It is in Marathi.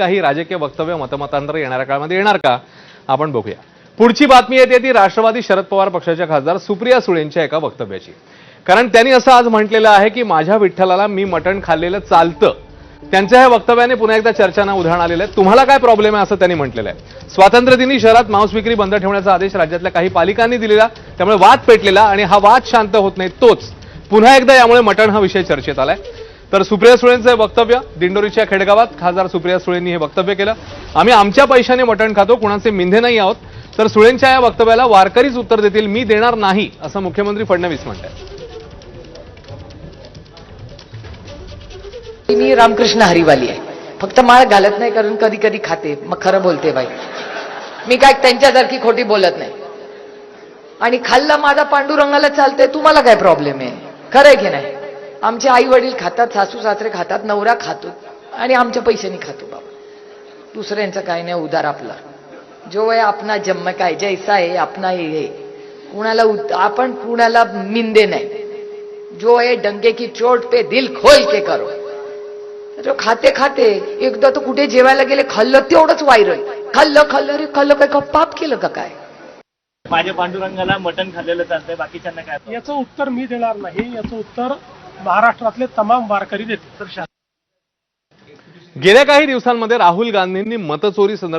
काही राजकीय वक्तव्य मतमतांतर येणाऱ्या काळामध्ये येणार का? आपण बघूया. पुढची बातमी येते ती राष्ट्रवादी शरद पवार पक्षाच्या खासदार सुप्रिया सुळेंच्या एका वक्तव्याची. कारण त्यांनी असं आज म्हटलेलं आहे की माझ्या विठ्ठलाला मी मटण खाल्लेलं चालतं. त्यांच्या ह्या वक्तव्याने पुन्हा एकदा चर्चांना उधाण आलेलं आहे. तुम्हाला काय प्रॉब्लेम आहे असं त्यांनी म्हटलेलं आहे. स्वातंत्र्यदिनी शहरात मांस विक्री बंद ठेवण्याचा आदेश राज्यातल्या काही पालिकांनी दिलेला त्यामुळे वाद पेटलेला आणि हा वाद शांत होत नाही तोच. पुन्हा एकदा यामुळे मटण हा विषय चर्चेत आलाय. तर सुप्रिया सुळेंचं हे वक्तव्य दिंडोरीच्या खेडगावात खासदार सुप्रिया सुळेंनी हे वक्तव्य केलं. आम्ही आमच्या पैशाने मटण खातो कुणाचे मिंधे नाही आहोत. तर सुळेंच्या या वक्तव्याला वारकरीच उत्तर देतील मी देणार नाही असं मुख्यमंत्री फडणवीस म्हणतात मी रामकृष्ण हरिवाली आहे. फक्त माळ घालत नाही कारण कधी कधी खाते. मग खरं बोलते बाई. मी काय त्यांच्यासारखी खोटी बोलत नाही. आणि खाल्लं माझा पांडुरंगाला चालतंय तुम्हाला काय प्रॉब्लेम आहे? खरं आहे की नाही? आमचे आई वडील खातात सासू सासरे खातात नवरा खातो. आणि आमच्या पैशानी खातो बाबा. दुसऱ्यांचं काय नाही उदार आपला. जो आहे आपला जन्म काय जैसा आहे आपला हे हे. कुणाला उद- आपण कुणाला मिंदे नाही. जो आहे डंके की चोट पे दिल खोल के करो. जो खाते खाते एकदा तर कुठे जेवायला गेले खाल्लं तेवढंच व्हायरल खाल्लं खाल्लं रे खाल्लं काय का पाप केलं का काय? माझ्या पांडुरंगाला मटण खाल्लेलं चालतंय बाकीच्यांना काय? याचं उत्तर मी देणार नाही याचं उत्तर महाराष्ट्रातले तमाम वारकरी देते गेल्या काही दिवसांमध्ये राहुल गांधींनी मतचोरी संदर्भात